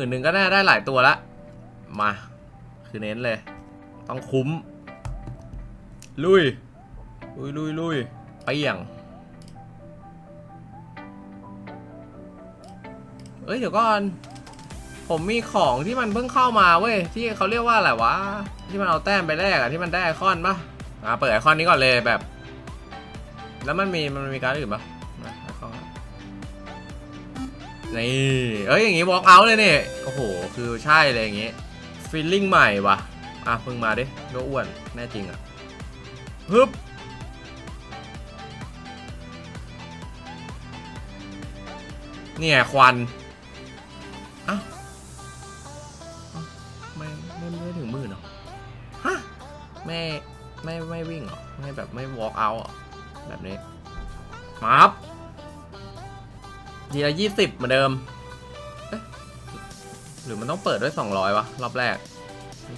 มื่นหนึ่งก็น่าได้หลายตัวละ มา คือเน้นเลย ต้องคุ้ม ลุย ลุยลุยลุยไปอย่างเอ้ย เดี๋ยวก่อน ผมมีของที่มันเพิ่งเข้ามาเว้ย ที่เขาเรียกว่าอะไรวะ ที่มันเอาแต้มไปแลกอะที่มันได้ไอคอนปะอ่าเปิดไอคอนนี้ก่อนเลยแบบ แล้วมันมีมันมีการอื่นปะมาไอคอน นี่เอ้ยอย่างงี้ walk out เลยเนี่ยโอ้โห คือใช่เลยอย่างงี้ feeling ใหม่วะอะเพิ่งมาดิโลอ้วน แน่จริงอะฮึบเนี่ยควันอ้าวไม่ไม่ไม่ถึงหมื่นเหรอฮะไม่ไม่ไม่วิ่งเหรอ ไม่แบบไม่ walk out เหรอแบบนี้มาบ ทีละยี่สิบเหมือนเดิมเอ๊ะหรือมันต้องเปิดด้วยสองร้อยวะ รอบแรก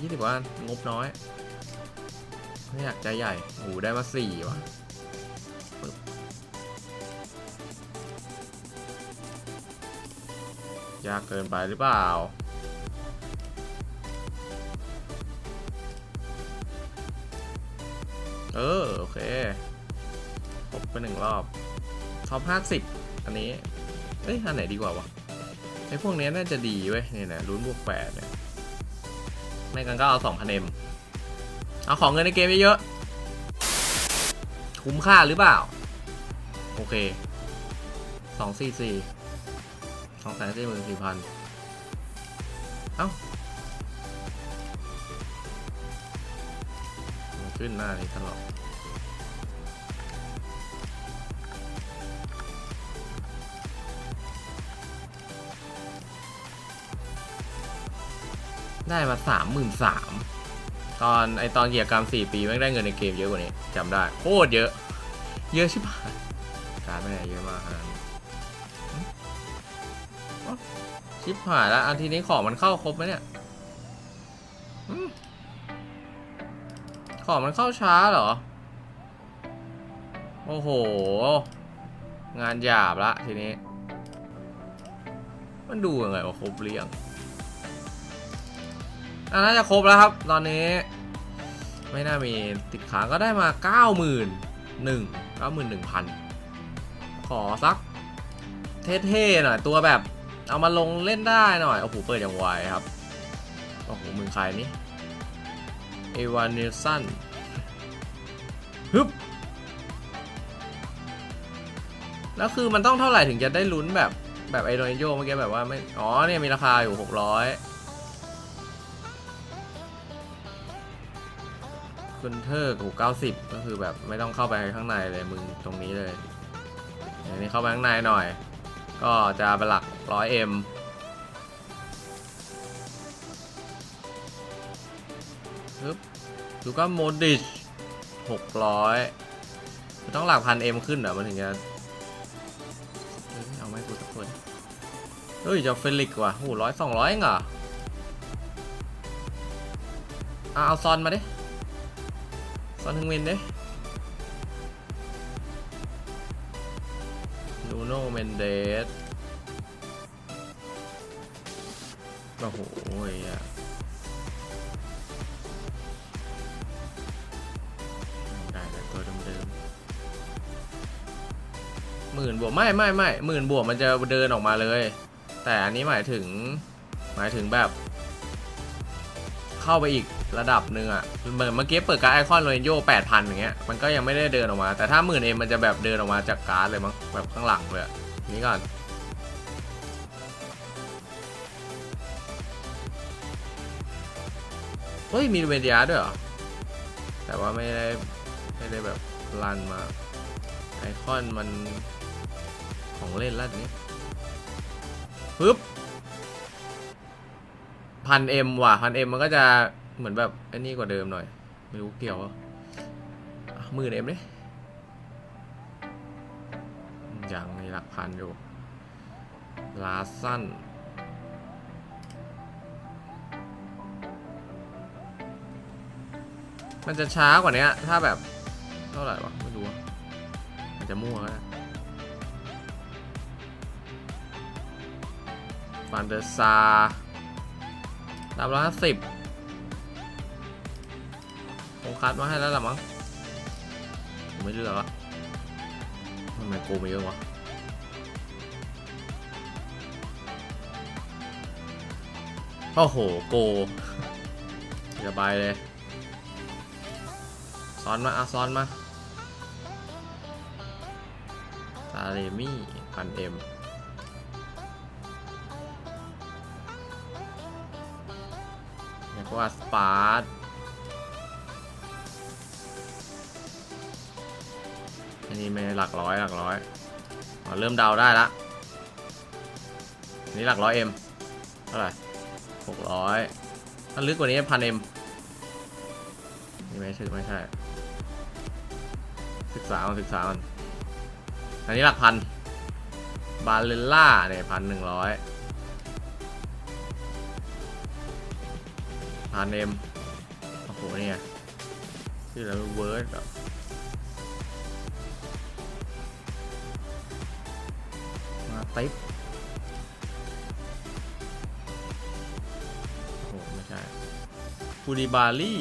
ยี่สิบว่างบน้อย ไม่อยากใจใหญ่โอ้โหได้มาสี่วะยากเกินไปหรือเปล่าเออ โอเคครบไปหนึ่งรอบท็อปห้าสิบอันนี้ เอ้ยอันไหนดีกว่าวะไอ้พวกเนี้ยน่าจะดีเว้ยเนี่ยนะลุ้นบวกแปดเนี่ยไม่กันก็เอาสองพันเอ็มเอาของเงินในเกมเยอะๆคุ้มค่าหรือเปล่า โอเคสองสี่สี่สองแสนสี่หมื่นสี่พันเอ้าขึ้นหน้านี้ตลอด ได้มาสามหมื่นสามตอนไอตอนเกียรกรรมสี่ปีไม่ได้เงินในเกมเยอะกว่านี้จำได้โคตรเยอะ เยอะชิบหายการไม่ได้เยอะมากชิบหายแล้วอันทีนี้ของมันเข้าครบไหมเนี่ยของมันเข้าช้าเหรอ โอ้โห งานหยาบละทีนี้ มันดูยังไงว่าครบหรือยัง น่าจะครบแล้วครับ ตอนนี้ ไม่น่ามีติดค้างก็ได้มา 9 1 0 0 0 9 1 1 0 0ขอสักเท่ๆหน่อยตัวแบบ เอามาลงเล่นได้หน่อย โอ้โห เปิดอย่างไวครับ โอ้โหมือใครนี่เอวานเนลสันฮึบแล้วคือมันต้องเท่าไหร่ถึงจะได้ลุ้นแบบแบบไอโรนโยเมื่อกี้แบบว่าไม่ อ๋อเนี่ยมีราคาอยู่ 600 คุณเทอร์กู90ก็คือแบบไม่ต้องเข้าไปข้างในเลยมึงตรงนี้เลยอย่างนี้เข้าไปข้างในหน่อย ก็จะเป็นหลัก 100M ปึ๊บดูก็โมดิช600มันต้องหลักพันเอ็มขึ้นเหรอมันถึงจะเฮ้ยเอาไหมกูสักคนเฮ้ยจะเฟลิกว่ะโหร้อยสองร้อยเองเหรออะเอาซอนมาดิ ซอนทึงมินดิลูโนเมนเดสโอ้โหอะได้แต่ตัวเดิมๆหมื่นบวกไม่ไม่ไม่หมื่นบวกมันจะเดินออกมาเลย แต่อันนี้หมายถึงหมายถึงแบบ เข้าไปอีก ระดับหนึ่งอะเหมือนเมื่อกี้เปิดการ์ดไอคอนโรนโยแปดพันอย่างเงี้ยมันก็ยังไม่ได้เดินออกมา แต่ถ้าหมื่นเอ็มมันจะแบบเดินออกมาจากการ์ดเลยมั้งแบบข้างหลังเลยนี่ก่อนเฮ้ยมีเวเดียด้วยเหรอ แต่ว่าไม่ได้ไม่ได้แบบรันมา ไอคอนมันของเล่นล้วนี้ปึ๊บพันเอ็มว่ะพันเอ็มมันก็จะ เหมือนแบบไอ้นี่กว่าเดิมหน่อย ไม่รู้เกี่ยวปะมื่นเอ็มดิยังมีหลักพันอยู่ ลาสั้นมันจะช้ากว่านี้ถ้าแบบ เท่าไหร่วะ ไม่รู้อะมันจะมั่วก็ได้ฟันเดอร์ซาตามร้อยสิบ คัดมาให้แล้วล่ะมั้งผมไม่เลือกละทำไมโกมาเยอะวะโอ้โหโกระบายเลยซ้อนมาอะซ้อนมาซาเรมี่พันเอ็มอยากว่าสปาร์ต อันนี้ไม่หลักร้อยหลักร้อยอ๋อเริ่มเดาได้ละนนี้หลักร้อยเอ็มเท่าไหร่หกร้อยถ้าลึกกว่านี้พันเอ็มนี่ไม่ใช่ไม่ใช่ ศึกษามันศึกษามันอันนี้หลักพัน บาเลล่าเนี่ยพันหนึ่งร้อยพันเอ็มโอ้โหเนี่ยชื่ออะไรเวิร์ด ติ๊บโอ้โหไม่ใช่คูริบาลี่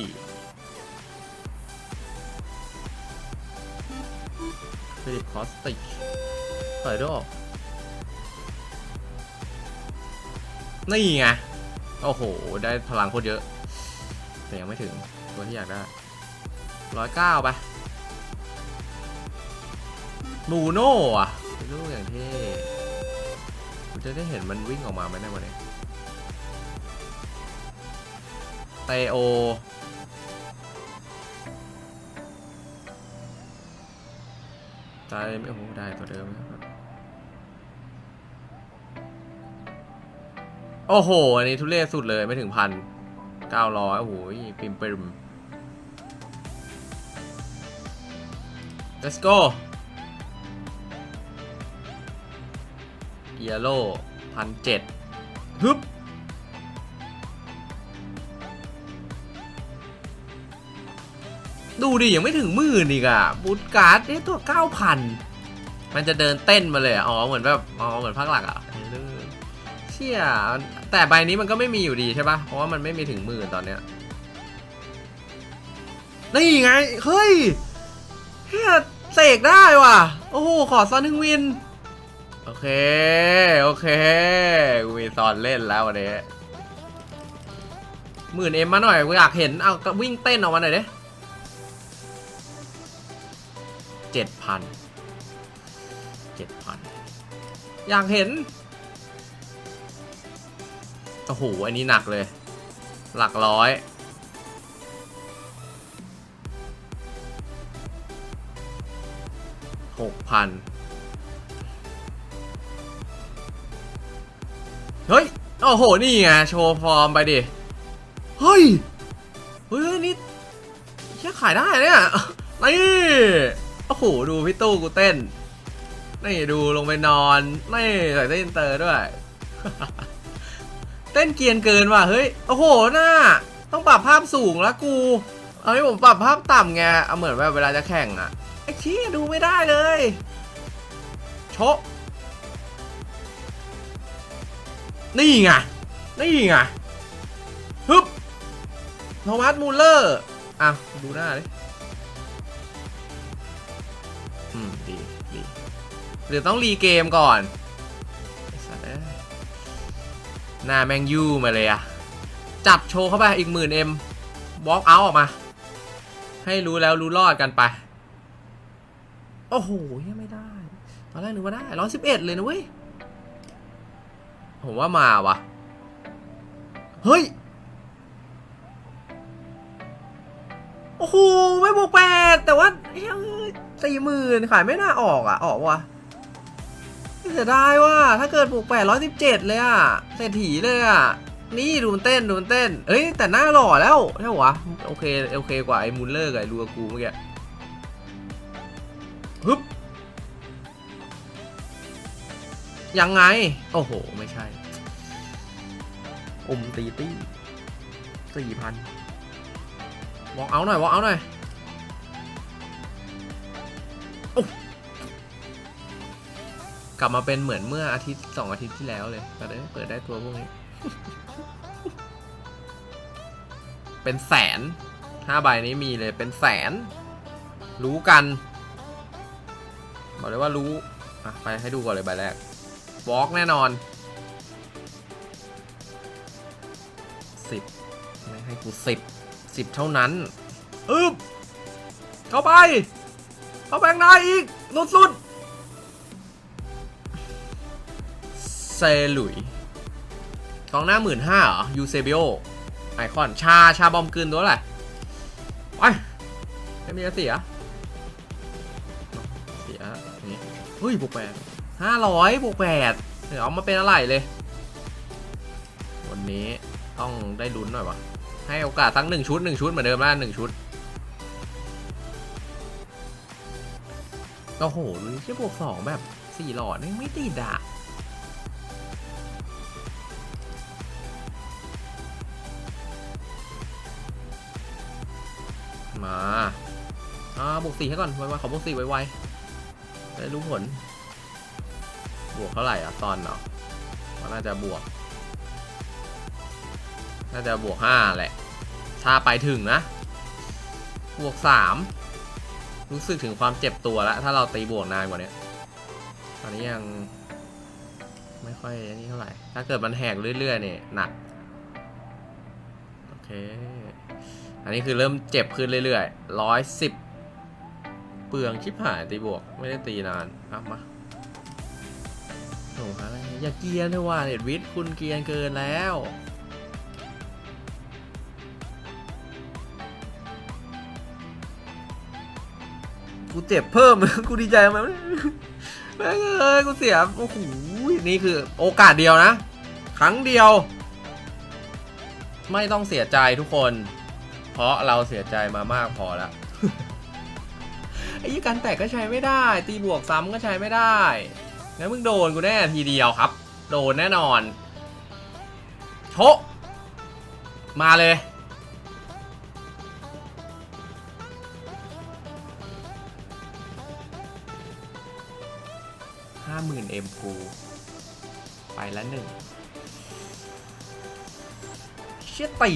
ฟิลิปคอสติกเปิดด้วยนี่ไง โอ้โห ได้พลังโคตรเยอะ แต่ยังไม่ถึง ตัวที่อยากได้ร้อยเก้าไปนูโน่อะเป็นลูกอย่างเท่ กูจะได้เห็นมันวิ่งออกมาไหมในวันนี้เตโอ ตายไม่โอ้โหได้ตัวเดิมนะครับโอ้โห อันนี้ทุเรศสุดเลยไม่ถึงพันเก้าร้อยโอ้โหปิมปิม let's go เยลโล่พันเจ็ดฮึบดูดิ ยังไม่ถึงหมื่นอีกอะบูทการ์ดเนี่ยตัวเก้าพันมันจะเดินเต้นมาเลยอ๋อเหมือนแบบอ๋อเหมือนภาคหลักอะเออเชี่ยแต่ใบนี้มันก็ไม่มีอยู่ดีใช่ปะเพราะว่ามันไม่มีถึงหมื่นตอนเนี้ยนี่ไง เฮ้ยเฮียเสกได้ว่ะ โอ้โห ขอซอนหนึ่งวิน โอเค โอเค กูมีซอนเล่นแล้ววันนี้หมื่นเอ็มมาหน่อย กูอยากเห็น เอาวิ่งเต้นออกมาหน่อยดิเจ็ดพันเจ็ดพันอยากเห็น โอ้โห อันนี้หนักเลย หลักร้อยหกพัน โอ้โห นี่ไง โชว์ฟอร์มไปดิ เฮ้ย เฮ้ย นี่เชี่ขายได้เนี่ยนี่โอ้โห ดูพี่ตู้กูเต้น นี่ดูลงไปนอน นี่ใส่เต้นเตอร์ด้วย เต้นเกียนเกินว่ะ เฮ้ย โอ้โหหน้า ต้องปรับภาพสูงแล้วกู เอาให้ผมปรับภาพต่ำไง เอาเหมือนแบบเวลาจะแข่งอะไอ้ชี้ยดูไม่ได้เลย โชะ นี่ไง นี่ไงฮึบโทมัสมูลเลอร์ อะ ดูหน้าดิอืม ดีดีหรือต้องรีเกมก่อนไอ้สัตว์เอ้ยหน้าแมงยูมาเลยอะจับโชว์เข้าไปอีกหมื่นเอ็มวอล์กเอาออกมา ให้รู้แล้วรู้รอดกันไป โอ้โหยังไม่ได้ ตอนแรกนึกว่าได้ร้อยสิบเอ็ดเลยนะเว้ย ผมว่ามาว่ะเฮ้ย โอ้โหไม่บวกแปดแต่ว่าสี่หมื่นขายไม่น่าออกอะ ออกวะเสียดายว่ะถ้าเกิดบวกแปดร้อยสิบเจ็ดเลยอะเศรษฐีเลยอะ นี่ดูมันเต้นดูมันเต้นเอ้ย แต่หน้าหล่อแล้วใช่ปะวะโอเค โอเคกว่าไอ้มูลเลอร์กับไอ้ลูอากูเมื่อกี้ฮึบ ยังไง โอ้โห ไม่ใช่ อมตีตี้สี่พันวอกเอาหน่อยวอกเอาหน่อยโอ้กลับมาเป็นเหมือนเมื่ออาทิตย์สองอาทิตย์ที่แล้วเลยแต่ได้เปิดได้ตัวพวกนี้ เป็นแสนห้าใบนี้มีเลยเป็นแสน รู้กัน บอกเลยว่ารู้ อะ ไปให้ดูก่อนเลยใบแรก วอล์กแน่นอนสิบไม่ให้กูสิบสิบเท่านั้นอึบเข้าไป เข้าไปข้างในอีกนุดสุดเซลุยกองหน้าหมื่นห้าเหรอ ยูเซเบโอไอคอน ชา ชาบอมกลืนตัวอะไรไปไม่มีอะไรเสีย เสียนี่เฮ้ยบวกแปด ห้าร้อยบวกแปดเดี๋ยวเอามาเป็นอะไรเลย วันนี้ต้องได้ลุ้นหน่อยวะให้โอกาสทั้งหนึ่งชุดหนึ่งชุดเหมือนเดิมล้วหนึ่งชุดโอ้โหดูแค่บวกสองแบบสี่หลอดนี่ไม่ติดอะมา อ่าบวกสี่ให้ก่อน ไวๆขอบวกสี่ไวๆจะได้รู้ผล วกเท่าไหร่อะตอนเนาะก็น่าจะบวก น่าจะบวกห้าแหละ ถ้าไปถึงนะ บวกสามรู้สึกถึงความเจ็บตัวแล้ว ถ้าเราตีบวกนานกว่านี้ตอนนี้ยังไม่ค่อยนนี้เท่าไหร่ ถ้าเกิดมันแหกเรื่อยๆเนี่ยหนัก โอเค อันนี้คือเริ่มเจ็บขึ้นเรื่อยๆร้อยสิบเปลืองชิบหายตีบวก ไม่ได้ตีนานอะมา โอ้โหอะไรอย่าเกียนเลยว่าเน็ตวิทคุณเกียนเกินแล้วกูเจ็บเพิ่ม กูดีใจไหมแม่งเอ้ยกูเสียโอ้โหนี่คือโอกาสเดียวนะ ครั้งเดียว ไม่ต้องเสียใจทุกคน เพราะเราเสียใจมามากพอแล้วไอ้ยี่กันแตกก็ใช้ไม่ได้ ตีบวกซ้ำก็ใช้ไม่ได้ งั้นมึงโดนกูแน่ทีเดียวครับ โดนแน่นอนโชะมาเลย ห้าหมื่นเอ็มกูไปละหนึ่งเชี่ยตี